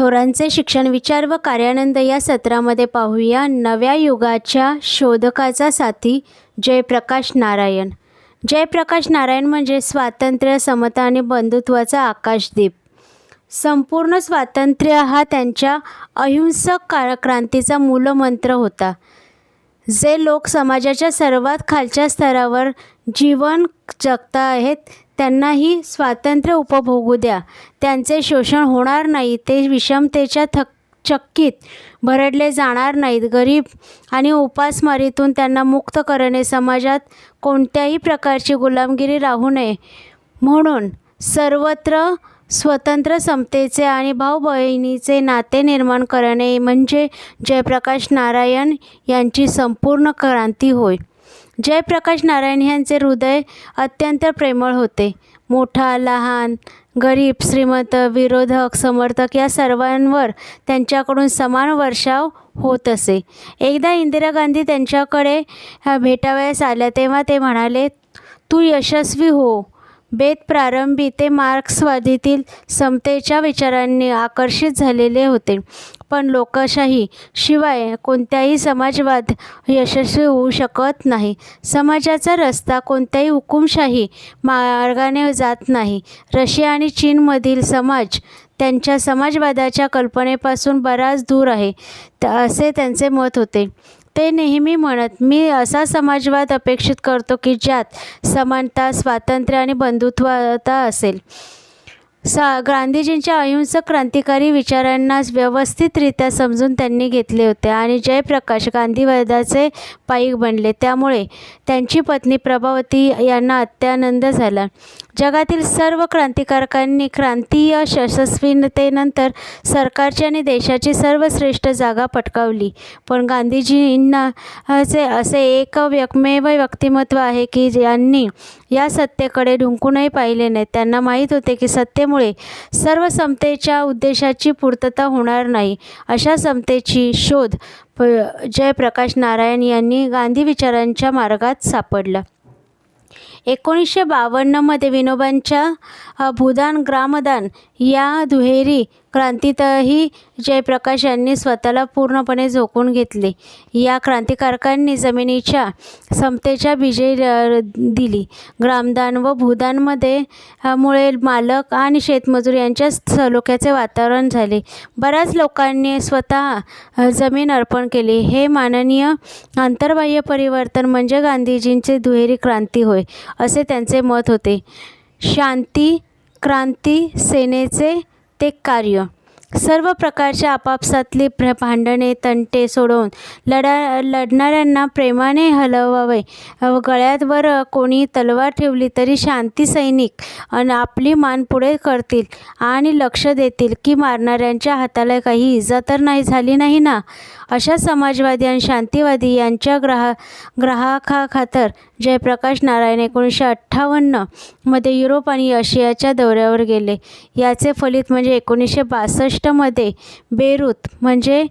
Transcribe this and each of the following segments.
थोरांचे शिक्षण विचार व कार्यानंद या सत्रामध्ये पाहूया. नव्या युगाच्या शोधकाचा साथी जयप्रकाश नारायण. जयप्रकाश नारायण म्हणजे स्वातंत्र्य समता आणि बंधुत्वाचा आकाशदीप. संपूर्ण स्वातंत्र्य हा त्यांच्या अहिंसक का क्रांतीचा मूलमंत्र होता. जे लोक समाजाच्या सर्वात खालच्या स्तरावर जीवन जगता आहेत त्यांनाही स्वातंत्र्य उपभोगू द्या. त्यांचे शोषण होणार नाही. ते विषमतेच्या थक चक्कीत भरडले जाणार नाहीत. गरीब आणि उपासमारीतून त्यांना मुक्त करणे. समाजात कोणत्याही प्रकारची गुलामगिरी राहू नये. म्हणून सर्वत्र स्वतंत्र समतेचे आणि भाऊ बहिणीचे नाते निर्माण करणे म्हणजे जयप्रकाश नारायण यांची संपूर्ण क्रांती होय. जयप्रकाश नारायण यांचे हृदय अत्यंत प्रेमळ होते. मोठा लहान गरीब श्रीमंत विरोधक समर्थक या सर्वांवर त्यांच्याकडून समान वर्षाव होत असे. एकदा इंदिरा गांधी त्यांच्याकडे भेटावयास आल्या तेव्हा ते म्हणाले तू यशस्वी हो. बेत प्रारंभी ते मार्क्सवादीतील समतेच्या विचारांनी आकर्षित झालेले होते. पण लोकशाही शिवाय कोणत्याही समाजवाद यशस्वी होऊ शकत नाही. समाजाचा रस्ता कोणत्याही हुकुमशाही मार्गाने जात नाही. रशिया आणि चीनमधील समाज त्यांच्या समाजवादाच्या कल्पनेपासून बराच दूर आहे त- असे त्यांचे मत होते. ते नेहमी म्हणत मी असा समाजवाद अपेक्षित करतो की ज्यात समानता स्वातंत्र्य आणि बंधुत्वता असेल. सा गांधीजींच्या अहिंसक क्रांतिकारी विचारांना व्यवस्थितरित्या समजून त्यांनी घेतले होते आणि जयप्रकाश गांधीवादाचे पाईक बनले. त्यामुळे त्यांची पत्नी प्रभावती यांना अत्यानंद झाला. जगातील सर्व क्रांतिकारकांनी क्रांतीय यशस्वीनतेनंतर सरकारची आणि देशाची सर्वश्रेष्ठ जागा पटकावली. पण गांधीजींना असे असे एक एकमेव व्यक्तिमत्व आहे की ज्यांनी या सत्तेकडे ढुंकूनही पाहिले नाही त्यांना माहीत होते की सत्तेमुळे सर्व समतेच्या उद्देशाची पूर्तता होणार नाही. अशा समतेची शोध प जयप्रकाश नारायण यांनी गांधी विचारांच्या मार्गात सापडला. एकोणीसशे बावन्नमध्ये विनोबांच्या भूदान ग्रामदान या दुहेरी क्रांतीतही जयप्रकाश यांनी स्वतःला पूर्णपणे झोकून घेतले. या क्रांतिकारकांनी जमिनीच्या समतेच्या बीजे दिली. ग्रामदान व भूदानमध्ये मुळे मालक आणि शेतमजूर यांच्या सलोख्याचे वातावरण झाले. बऱ्याच लोकांनी स्वतः जमीन अर्पण केली. हे माननीय आंतरबाह्य परिवर्तन म्हणजे गांधीजींचे दुहेरी क्रांती होय असे त्यांचे मत होते. शांती क्रांती सेनेचे ते कार्य सर्व प्रकारच्या आपापसातली प्र भांडणे तंटे सोडवून लढा लढणाऱ्यांना प्रेमाने हलवावे. गळ्यातवर कोणी तलवार ठेवली तरी शांती सैनिक आणि आपली मान पुढे करतील आणि लक्ष देतील की मारणाऱ्यांच्या हाताला काही इजा तर नाही झाली नाही ना? अशा समाजवादी आणि शांतीवादी यांच्या ग्राह ग्राहकाखातर जयप्रकाश नारायण एकोणीसशे अठ्ठावन्नमध्ये युरोप आणि आशियाच्या दौऱ्यावर गेले. याचे फलित म्हणजे एकोणीसशे बासष्ट बासष्टमध्ये बेरूत म्हणजे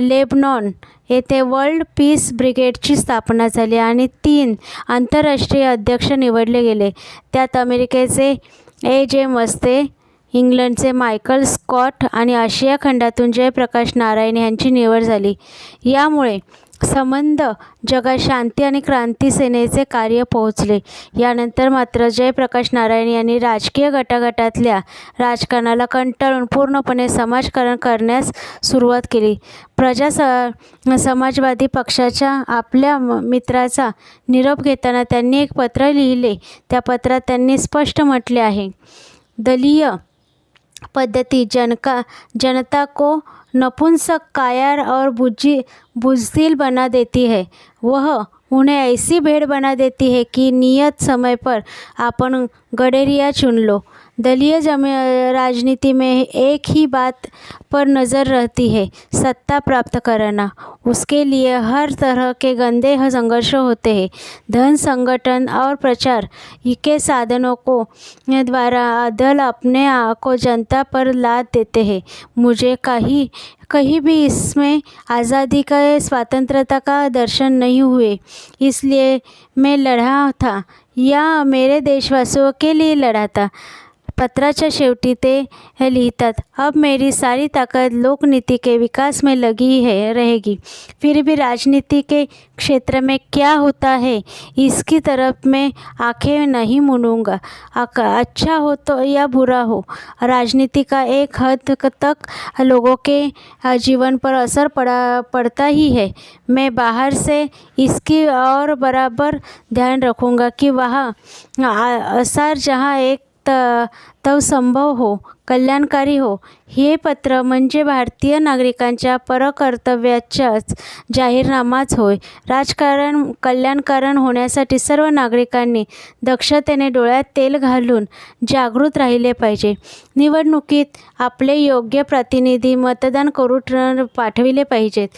लेबनॉन येथे वर्ल्ड पीस ब्रिगेडची स्थापना झाली आणि तीन आंतरराष्ट्रीय अध्यक्ष निवडले गेले. त्यात अमेरिकेचे ए जे मस्ते इंग्लंडचे मायकल स्कॉट आणि आशिया खंडातून जयप्रकाश नारायण यांची निवड झाली. यामुळे संबंध जगात शांती आणि क्रांती सेनेचे कार्य पोहोचले. यानंतर मात्र जयप्रकाश नारायण यांनी राजकीय गटागटातल्या राजकारणाला कंटाळून पूर्णपणे समाजकारण करण्यास सुरुवात केली. प्रजा स समाजवादी पक्षाच्या आपल्या म- मित्राचा निरोप घेताना त्यांनी एक पत्र लिहिले. त्या पत्रात त्यांनी स्पष्ट म्हटले आहे. दलीय पद्धति, जनका, जनता को नपुंसक, कायर और बुझी बुजदिल बना देती है। वह उन्हें ऐसी भेड़ बना देती है कि नियत समय पर अपन गडेरिया चुन लो। दलीय राजनीति में एक ही बात पर नज़र रहती है, सत्ता प्राप्त करना। उसके लिए हर तरह के गंदे संघर्ष होते हैं। धन संगठन और प्रचार के साधनों को द्वारा दल अपने को जनता पर लाद देते हैं। मुझे कहीं कहीं भी इसमें आज़ादी का, स्वतंत्रता का दर्शन नहीं हुए। इसलिए मैं लड़ा था, या मेरे देशवासियों के लिए लड़ा था। पत्राच्या शेवटी ते हे लिहितात, अब मेरी सारी ताकत लोकनीति के विकास में लगी है, रहेगी। फिर भी राजनीति के क्षेत्र में क्या होता है, इसकी तरफ़ मैं आँखें नहीं अक- अच्छा हो तो या बुरा हो, राजनीति का एक हद तक लोगों के जीवन पर असर पड़ा, पड़ता ही है। मैं बाहर से इसकी और बराबर ध्यान रखूँगा कि वहाँ आ- असर जहाँ एक त तव संभव हो कल्याणकारी हो. हे पत्र म्हणजे भारतीय नागरिकांच्या परकर्तव्याच्याच जाहीरनामाच होय. राजकारण कल्याणकारण होण्यासाठी सर्व नागरिकांनी दक्षतेने डोळ्यात तेल घालून जागृत राहिले पाहिजे. निवडणुकीत आपले योग्य प्रतिनिधी मतदान करू पाठविले पाहिजेत.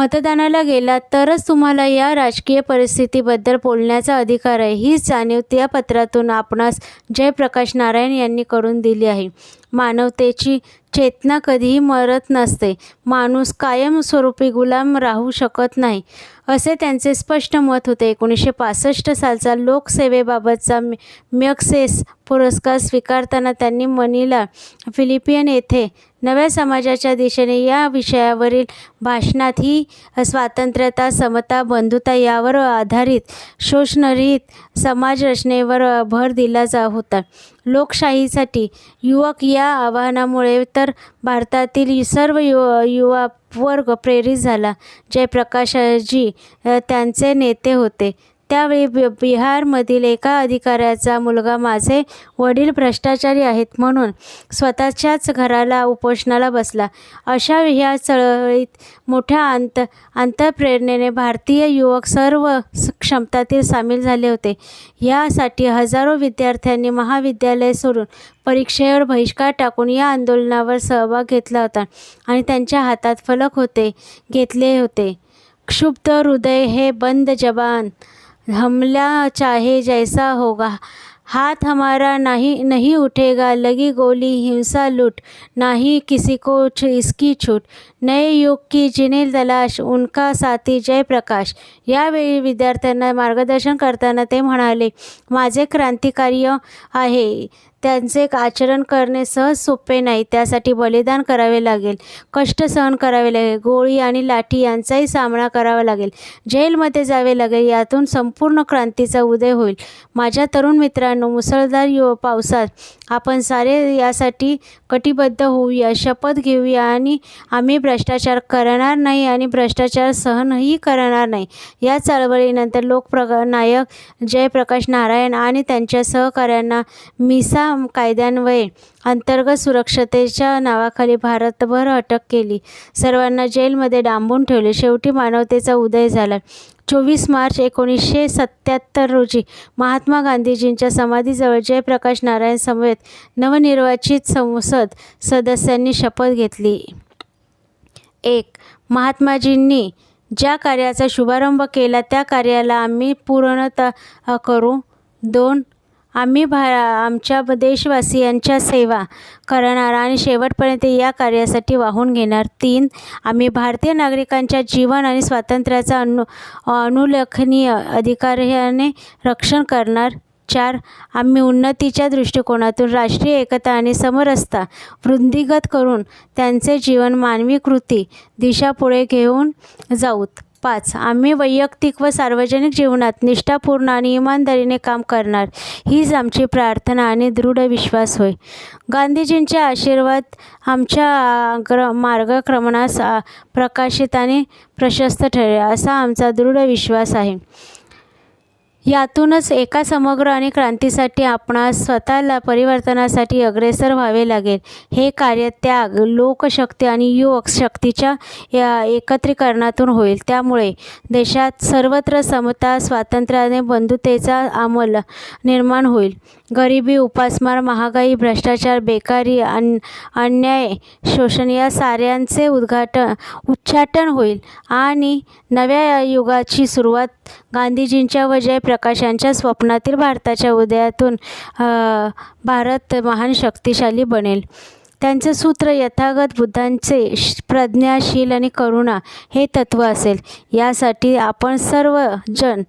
मतदानाला गेला तरच तुम्हाला या राजकीय परिस्थितीबद्दल बोलण्याचा अधिकार आहे. हीच जाणीव त्या पत्रातून आपणास जयप्रकाश नारायण यांनी करून दिली आहे. मानवतेची चेतना कधीही मरत नसते. माणूस कायमस्वरूपी गुलाम राहू शकत नाही असे त्यांचे स्पष्ट मत होते. एकोणीसशे पासष्ट सालचा लोकसेवेबाबतचा म्यक्सेस पुरस्कार स्वीकारताना त्यांनी मनीला फिलिपियन येथे नव्या समाजाच्या दिशेने या विषयावरील भाषणात ही स्वातंत्र्यता समता बंधुता यावर आधारित शोषणरहित समाजरचनेवर भर दिला जा होता. लोकशाहीसाठी युवक या आव्हानामुळे तर भारतातील सर्व यु युवा वर्ग प्रेरित झाला. जयप्रकाशजी त्यांचे नेते होते. त्यावेळी बि बिहारमधील एका अधिकाऱ्याचा मुलगा माझे वडील भ्रष्टाचारी आहेत म्हणून स्वतःच्याच घराला उपोषणाला बसला. अशा ह्या चळवळीत मोठ्या अंत अंतप्रेरणेने भारतीय युवक सर्व क्षमतातील सामील झाले होते. यासाठी हजारो विद्यार्थ्यांनी महाविद्यालय सोडून परीक्षेवर बहिष्कार टाकून या आंदोलनावर सहभाग घेतला होता आणि त्यांच्या हातात फलक होते घेतले होते. क्षुब्ध हृदय हे बंद जबान हमला चाहे जैसा होगा। हाथ हमारा नहीं नहीं उठेगा। लगी गोली हिंसा लूट। ना ही किसी को इसकी छूट। नए युग की जिन्हें दलाश उनका साथी जयप्रकाश. यावेळी विद्यार्थ्यांना मार्गदर्शन करताना ते म्हणाले माझे क्रांतिकार्य आहे. त्यांचे आचरण करणे सहज सोपे नाही. त्यासाठी बलिदान करावे लागेल. कष्ट सहन करावे लागेल. गोळी आणि लाठी यांचाही सामना करावा लागेल. जेलमध्ये जावे लागेल. यातून संपूर्ण क्रांतीचा उदय होईल. माझ्या तरुण मित्रांनो मुसळधार यु पावसात आपण सारे यासाठी कटिबद्ध होऊया शपथ घेऊया आणि आम्ही भ्रष्टाचार करणार नाही आणि भ्रष्टाचार सहनही करणार नाही. या चळवळीनंतर लोकप्र नायक जयप्रकाश नारायण आणि त्यांच्या सहकाऱ्यांना मिसा कायद्यान्वये अंतर्गत सुरक्षतेच्या नावाखाली भारतभर अटक केली. सर्वांना जेलमध्ये डांबून ठेवले. शेवटी मानवतेचा उदय झाला. चोवीस मार्च एकोणीसशे सत्याहत्तर रोजी महात्मा गांधीजींच्या समाधीजवळ जयप्रकाश नारायण समवेत नवनिर्वाचित संसद सदस्यांनी शपथ घेतली. एक महात्माजींनी ज्या कार्याचा शुभारंभ केला त्या कार्याला आम्ही पूर्णतः करू. दोन आम्ही भा आमच्या देशवासियांच्या सेवा करणार आणि शेवटपर्यंत या कार्यासाठी वाहून घेणार. तीन आम्ही भारतीय नागरिकांच्या जीवन आणि स्वातंत्र्याचा अनु अनुलेखनीय अधिकार्याने रक्षण करणार. चार आम्ही उन्नतीच्या दृष्टिकोनातून राष्ट्रीय एकता आणि समरसता वृद्धिगत करून त्यांचे जीवन मानवी कृती दिशा पुढे घेऊन जाऊत. पाच. आम्ही वैयक्तिक व सार्वजनिक जीवनात निष्ठापूर्ण आणि इमानदारीने काम करणार हीच आमची प्रार्थना आणि दृढ विश्वास होय. गांधीजींचे आशीर्वाद आमच्या ग्र मार्गक्रमणास प्रकाशित आणि प्रशस्त ठरेल असा आमचा दृढ विश्वास आहे. यातूनच एका समग्र आणि क्रांतीसाठी आपणास स्वतःला परिवर्तनासाठी अग्रेसर व्हावे लागेल. हे कार्य त्याग लोकशक्ती आणि युवक शक्तीच्या या एकत्रीकरणातून होईल. त्यामुळे देशात सर्वत्र समता स्वातंत्र्य आणि बंधुतेचा अंमल निर्माण होईल. गरिबी उपासमार महागाई भ्रष्टाचार बेकारी अन अन्याय शोषण या साऱ्यांचे उद्घाटन उच्चाटन होईल. आणि नव्या युगाची सुरुवात गांधीजींच्या व जयप्रकाश यांच्या स्वप्नातील भारताच्या उदयातून भारत महान शक्तिशाली बनेल. त्यांचे सूत्र यथागत बुद्धांचे श- प्रज्ञाशील आणि करुणा हे तत्त्व असेल. यासाठी आपण सर्वजण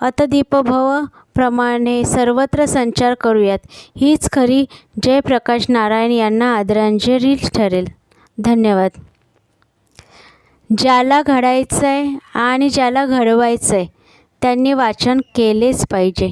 अतदीपभव प्रमाणे सर्वत्र संचार करूयात. हीच खरी जयप्रकाश नारायण यांना आदरांजली ठरेल. धन्यवाद. ज्याला घडायचं आहे आणि ज्याला घडवायचं आहे त्यांनी वाचन केलेच पाहिजे.